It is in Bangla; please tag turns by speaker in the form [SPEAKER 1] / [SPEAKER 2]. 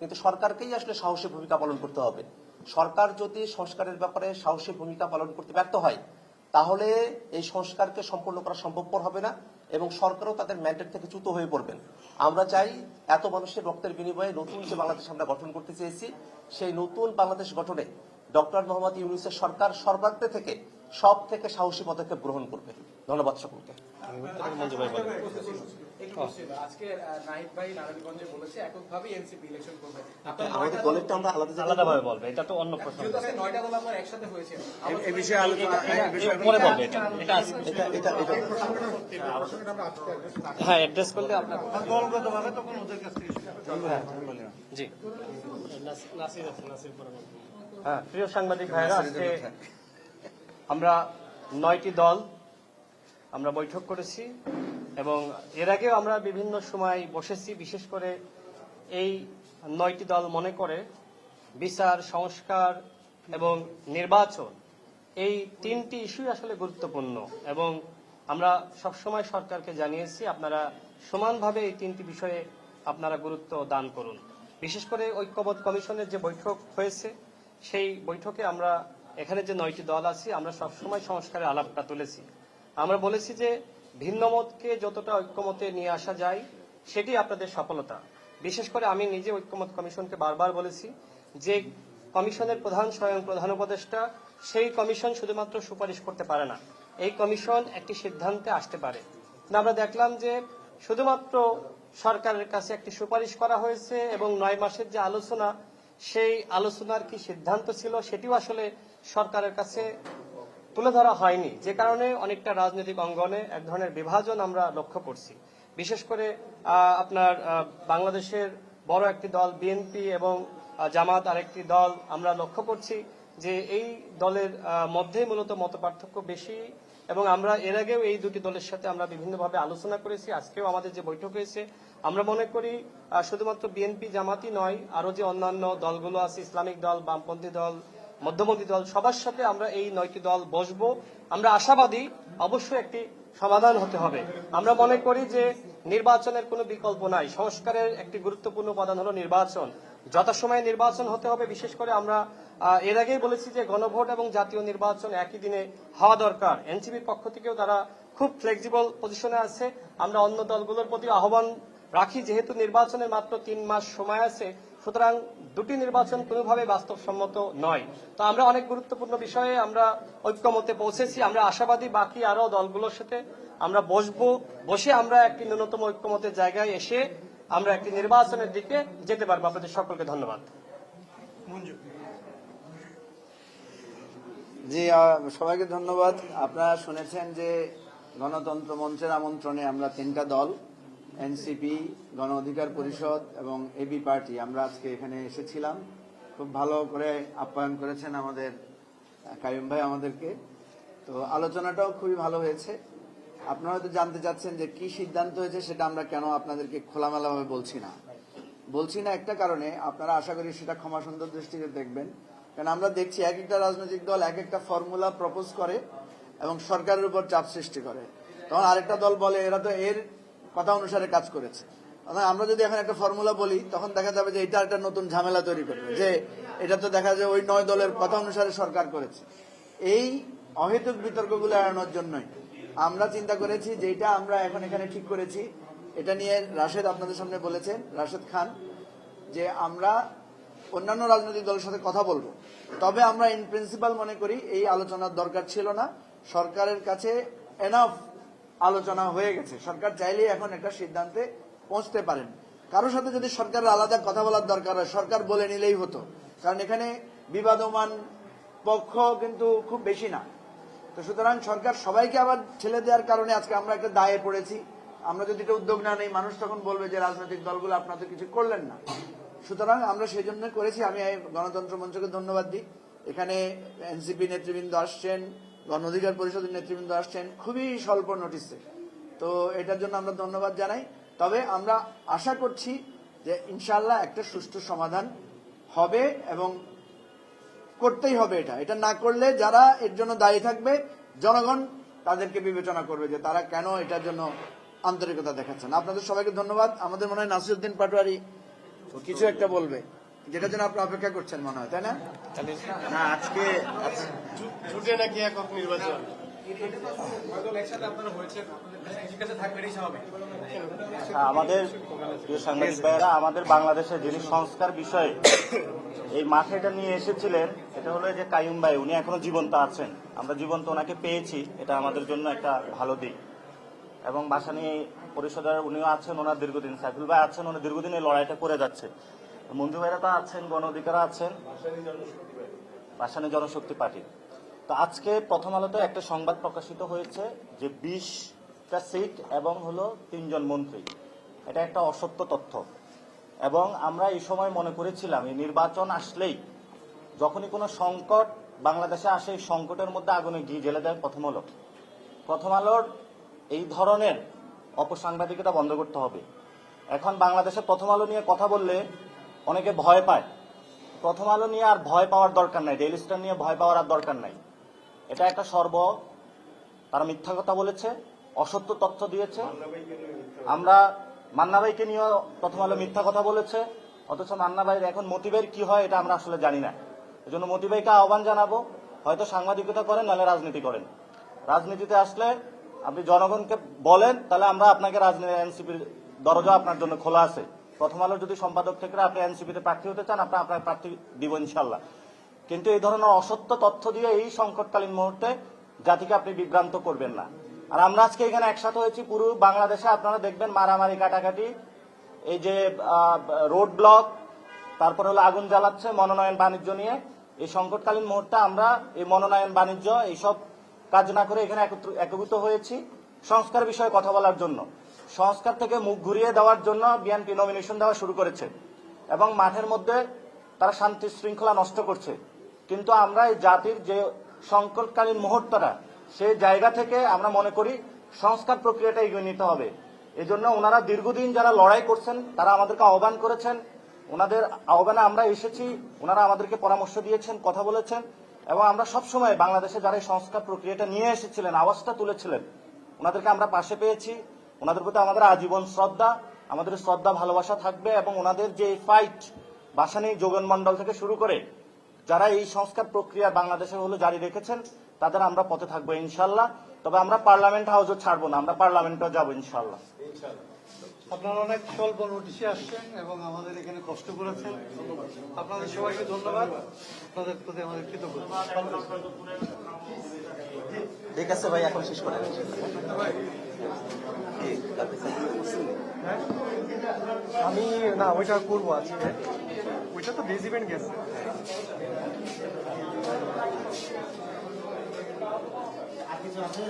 [SPEAKER 1] কিন্তু সরকারকেই আসলে সাহসী ভূমিকা পালন করতে হবে। সরকার যদি সংস্কারের ব্যাপারে সাহসী ভূমিকা পালন করতে ব্যর্থ হয়, তাহলে এই সংস্কারকে সম্পূর্ণ করা সম্ভবপর হবে না এবং সরকারও তাদের ম্যান্ডেট থেকে চ্যুত হয়ে পড়বেন। আমরা চাই এত মানুষের রক্তের বিনিময়ে নতুন যে বাংলাদেশ আমরা গঠন করতে চেয়েছি, সেই নতুন বাংলাদেশ গঠনে ডক্টর মোহাম্মদ ইউনুসের সরকার সর্বাগ্রে থেকে সব থেকে সাহসী পদক্ষেপ গ্রহণ করবে। ধন্যবাদ সকলকে।
[SPEAKER 2] মঞ্জু ভাই বলেন
[SPEAKER 3] একটু question ছিল। আজকে নাহিদ ভাই নারায়ণগঞ্জে বলেছে এককভাবে এনসিপি ইলেকশন করবে।
[SPEAKER 1] আমাদের দলের আমরা আলাদা
[SPEAKER 2] আলাদাভাবে বলবে। এটা তো অন্য প্রশ্ন।
[SPEAKER 3] নয়টা দল আপনার একসাথে হয়েছে
[SPEAKER 4] এই বিষয়ে আলোচনা
[SPEAKER 2] পরে বলবে এটা এটা
[SPEAKER 1] এটা এটা এটা
[SPEAKER 2] হ্যাঁ অ্যাড্রেস করলে আপনার জি। হ্যাঁ প্রিয় সাংবাদিক ভাইরা আজকে আমরা নয়টি দল আমরা বৈঠক করেছি। এবং এর আগেও আমরা বিভিন্ন সময় বসেছি, বিশেষ করে এই নয়টি দল মনে করে, বিচার, সংস্কার এবং নির্বাচন। এই তিনটি ইস্যুই আসলে গুরুত্বপূর্ণ এবং আমরা সবসময় সরকারকে জানিয়েছি, আপনারা সমানভাবে এই তিনটি বিষয়ে আপনারা গুরুত্ব দান করুন। বিশেষ করে ঐক্যবোধ কমিশনের যে বৈঠক হয়েছে, সেই বৈঠকে আমরা এখানে যে নয়টি দল আছি, আমরা সবসময় সংস্কারের আলাপটা তুলেছি। আমরা বলেছি যে ভিন্ন মতকে যতটা ঐক্যমতে নিয়ে আসা যায়, সেটি আপনাদের সফলতা। বিশেষ করে আমি নিজে ঐক্যমত কমিশনকে বারবার বলেছি যে কমিশনের প্রধান স্বয়ং প্রধান উপদেষ্টা সেই কমিশন শুধুমাত্র সুপারিশ করতে পারে না। এই কমিশন একটি সিদ্ধান্তে আসতে পারে। আমরা দেখলাম যে শুধুমাত্র সরকারের কাছে একটি সুপারিশ করা হয়েছে এবং নয় মাসের যে আলোচনা, সেই আলোচনার কি সিদ্ধান্ত ছিল, সেটিও আসলে সরকারের কাছে তুলে ধরা হয়নি। যে কারণে অনেকটা রাজনৈতিক অঙ্গনে এক ধরনের বিভাজন আমরা লক্ষ্য করছি। বিশেষ করে আপনার বাংলাদেশের বড় একটি দল বিএনপি এবং জামাত আরেকটি দল আমরা লক্ষ্য করছি যে এই দলের মধ্যে মূলত মত বেশি এবং আমরা এর আগেও এই দুটি দলের সাথে আমরা বিভিন্নভাবে আলোচনা করেছি। আজকেও আমাদের যে বৈঠক হয়েছে, আমরা মনে করি শুধুমাত্র বিএনপি জামাতই নয়, আরও যে অন্যান্য দলগুলো আছে, ইসলামিক দল, বামপন্থী দল মধ্যমন্ত্রী দল সবার সাথে আমরা এই নয়টি দল বসবো। আমরা আশাবাদী, অবশ্যই একটি সমাধান হতে হবে। আমরা মনে করি যে নির্বাচনের কোনো বিকল্প নাই। সংস্কারের একটি গুরুত্বপূর্ণ উপাদান হলো নির্বাচন। যথাসময়ে নির্বাচন হতে হবে, বিশেষ করে আমরা এর আগেই বলেছি যে গণভোট এবং জাতীয় নির্বাচন একই দিনে হওয়া দরকার। এনসিপির পক্ষ থেকেও তারা খুব ফ্লেক্সিবল পজিশনে আছে। আমরা অন্য দলগুলোর প্রতি আহ্বান রাখি, যেহেতু নির্বাচনের মাত্র তিন মাস সময় আছে সুতরাং দুটি নির্বাচন কোনোভাবে বাস্তবসম্মত নয়। তো আমরা অনেক গুরুত্বপূর্ণ বিষয়ে আমরা ঐক্যমতে পৌঁছেছি। আমরা আশাবাদী বাকি আরও দলগুলোর সাথে আমরা বসবো। বসে আমরা একটি ন্যূনতম ঐক্যমতের জায়গায় এসে আমরা একটি নির্বাচনের দিকে যেতে পারব। আপনাদের সকলকে ধন্যবাদ।
[SPEAKER 4] জি সবাইকে ধন্যবাদ। আপনারা শুনেছেন যে গণতন্ত্র মঞ্চের আমন্ত্রণে আমরা তিনটা দল এনসিপি, গণ অধিকার পরিষদ এবং এবি পার্টি, আমরা আজকে এখানে এসেছিলাম। খুব ভালো করে আপ্যায়ন করেছেন আমাদের কাইম ভাই আমাদেরকে। তো আলোচনাটাও খুবই ভালো হয়েছে। আপনারা হয়তো জানতে চাচ্ছেন যে কি সিদ্ধান্ত হয়েছে সেটা আমরা কেন আপনাদেরকে খোলামেলাভাবে বলছি না। বলছি না একটা কারণে, আপনারা আশা করি সেটা ক্ষমা সুন্দর দৃষ্টিতে দেখবেন। কারণ আমরা দেখছি এক একটা রাজনৈতিক দল এক একটা ফর্মুলা প্রপোজ করে এবং সরকারের উপর চাপ সৃষ্টি করে। তখন আরেকটা দল বলে, এরা তো এর কথা অনুসারে কাজ করেছে। আমরা যদি এখন একটা ফর্মুলা বলি, তখন দেখা যাবে যে এটা একটা নতুন ঝামেলা তৈরি করবে। যে এটা তো দেখা যায় ওই নয় দলের কথা অনুসারে সরকার করেছে। এই অহেতুক বিতর্কগুলো এড়ানোর জন্যই আমরা চিন্তা করেছি যেটা আমরা এখন এখানে ঠিক করেছি। এটা নিয়ে রাশেদ আপনাদের সামনে বলেছেন রাশেদ খান, যে আমরা অন্যান্য রাজনৈতিক দলের সাথে কথা বলব। তবে আমরা ইন প্রিন্সিপাল মনে করি এই আলোচনার দরকার ছিল না। সরকারের কাছে এনাফ আলোচনা হয়ে গেছে। সরকার চাইলেই এখন একটা সিদ্ধান্তে পৌঁছতে পারেন। কারোর সাথে যদি সরকারের আলাদা কথা বলার দরকার হয়, সরকার বলে নিলেই হতো। কারণ এখানে বিবাদমান পক্ষ কিন্তু খুব বেশি না। তো সুতরাং সরকার সবাইকে আবার ছেলে দেওয়ার কারণে আজকে আমরা একটা দায়ে পড়েছি। আমরা যদি এটা উদ্যোগ না নেই, মানুষ তখন বলবে যে রাজনৈতিক দলগুলো আপনাদের কিছু করলেন না। সুতরাং আমরা সেই জন্য করেছি। আমি গণতন্ত্র মঞ্চকে ধন্যবাদ দিই। এখানে এনসিপি নেতৃবৃন্দ আসছেন গণ অধিকার পরিষদের নেতৃবৃন্দ আসছেন, খুবই স্বল্প নোটিসে তো এটার জন্য আমরা ধন্যবাদ জানাই। তবে আমরা আশা করছি যে ইনশাল্লাহ একটা সুষ্ঠু সমাধান হবে এবং করতেই হবে এটা। এটা না করলে যারা এর জন্য দায়ী থাকবে, জনগণ তাদেরকে বিবেচনা করবে যে তারা কেন এটার জন্য আন্তরিকতা দেখাচ্ছেন। আপনাদের সবাইকে ধন্যবাদ। আমাদের মনে হয় নাসিরুদ্দিন পাটোয়ারি কিছু একটা বলবে। যেটার জন্য আপনি অপেক্ষা করছেন মনে হয় তাই না? না আজকে
[SPEAKER 5] ছুটে নাকি একক নির্বাচন?
[SPEAKER 6] হ্যাঁ, আমাদের সাংবাদিক ভাইয়েরা আমাদের বাংলাদেশে যিনি সংস্কার বিষয়ে এই মাঠে এটা নিয়ে এসেছিলেন এটা হলো যে কাইম ভাই উনি এখনও জীবন্ত আছেন। আমরা জীবন্ত ওনাকে পেয়েছি এটা আমাদের জন্য একটা ভালো দিক। এবং ভাসানী পরিষদের উনিও আছেন ওনার দীর্ঘদিন সাইফুল ভাই আছেন উনি দীর্ঘদিন এই লড়াইটা করে যাচ্ছে। মঞ্জু ভাইরা তো আছেন গণ অধিকার আছেন। ভাসানী জনশক্তি পার্টি। তো আজকে প্রথম আলোতে একটা সংবাদ প্রকাশিত হয়েছে যে বিশটা সিট এবং হলো তিনজন মন্ত্রী। এটা একটা অসত্য তথ্য। এবং আমরা এই সময় মনে করেছিলাম, এই নির্বাচন আসলেই যখনই কোনো সংকট বাংলাদেশে আসে, এই সংকটের মধ্যে আগুনে ঘি জেলে দেয় প্রথম আলো। প্রথম আলোর এই ধরনের অপসাংবাদিকতা বন্ধ করতে হবে। এখন বাংলাদেশে প্রথম আলো নিয়ে কথা বললে অনেকে ভয় পায়। প্রথম আলো নিয়ে আর ভয় পাওয়ার দরকার নাই ডেইলি স্টার নিয়ে ভয় পাওয়ার আর দরকার নাই। এটা একটা সর্ব, তারা মিথ্যা কথা বলেছে, অসত্য তথ্য দিয়েছে। আমরা মান্না ভাইকে নিয়েও প্রথম আলো মিথ্যা কথা বলেছে, অথচ মান্না ভাইয়ের এখন মোটিভের কি হয় এটা আমরা আসলে জানি না। এই জন্য মোটি ভাইকে আহ্বান জানাব, হয়তো সাংবাদিকতা করেন, নাহলে রাজনীতি করেন। রাজনীতিতে আসলে আপনি জনগণকে বলেন, তাহলে আমরা আপনাকে রাজনীতি, এনসিপির দরজা আপনার জন্য খোলা আছে। প্রথম আলো যদি সম্পাদক থেকে আপনি এনসিপিতে প্রার্থী হতে চান আপনি আপনার প্রার্থী দিব ইনশাল্লাহ কিন্তু এই ধরনের অসত্য তথ্য দিয়ে এই সংকটকালীন মুহূর্তে জাতিকে আপনি বিভ্রান্ত করবেন না। আর আমরা আজকে এখানে একসাথে হয়েছি, পুরো বাংলাদেশে আপনারা দেখবেন মারামারি, কাটাকাটি, এই যে রোড ব্লক, তারপরে হলো আগুন জ্বালাচ্ছে, মনোনয়ন বাণিজ্য নিয়ে। এই সংকটকালীন মুহূর্তে আমরা এই মনোনয়ন, বাণিজ্য, এইসব কাজ না করে এখানে একত্র- একীভূত হয়েছি। সংস্কার বিষয়ে কথা বলার জন্য। সংস্কার থেকে মুখ ঘুরিয়ে দেওয়ার জন্য বিএনপি নমিনেশন দেওয়া শুরু করেছে এবং মাঠের মধ্যে তারা শান্তি শৃঙ্খলা নষ্ট করছে। কিন্তু আমরা এই জাতির যে সংকটকালীন মুহূর্তটা, সেই জায়গা থেকে আমরা মনে করি সংস্কার প্রক্রিয়াটা এগিয়ে নিতে হবে। এজন্য ওনারা দীর্ঘদিন যারা লড়াই করছেন, তারা আমাদেরকে আহ্বান করেছেন। ওনাদের আহ্বানে আমরা এসেছি, ওনারা আমাদেরকে পরামর্শ দিয়েছেন, কথা বলেছেন এবং আমরা সবসময় বাংলাদেশে যারা এই সংস্কার প্রক্রিয়াটা নিয়ে এসেছিলেন, আওয়াজটা তুলেছিলেন, ওনাদেরকে আমরা পাশে পেয়েছি। ওনাদের প্রতি আমাদের আজীবন শ্রদ্ধা, আমাদের শ্রদ্ধা, ভালোবাসা থাকবে এবং ওনাদের যে ফাইট বাসানি যোগন মন্ডল থেকে শুরু করে যারা এই সংস্কার প্রক্রিয়া বাংলাদেশে হলো জারি রেখেছেন, তাদের আমরা পথে থাকব ইনশাল্লাহ। তবে আমরা পার্লামেন্ট হাউসও ছাড়বো না, আমরা পার্লামেন্টও যাব ইনশাল্লাহ।
[SPEAKER 7] আপনারা অনেক স্বল্প নোটিশে আসছেন এবং আমাদের এখানে কষ্ট করেছেন। আপনাদের সবাইকে ধন্যবাদ। আপনাদের প্রতি আমাদের কৃতজ্ঞতা।
[SPEAKER 1] ঠিক আছে ভাই এখন শেষ করেন।
[SPEAKER 7] আমি না ওইটা করব আজকে। ওইটা তো বেজিমেন্ট গেছে।
[SPEAKER 6] আর কিছু আছে?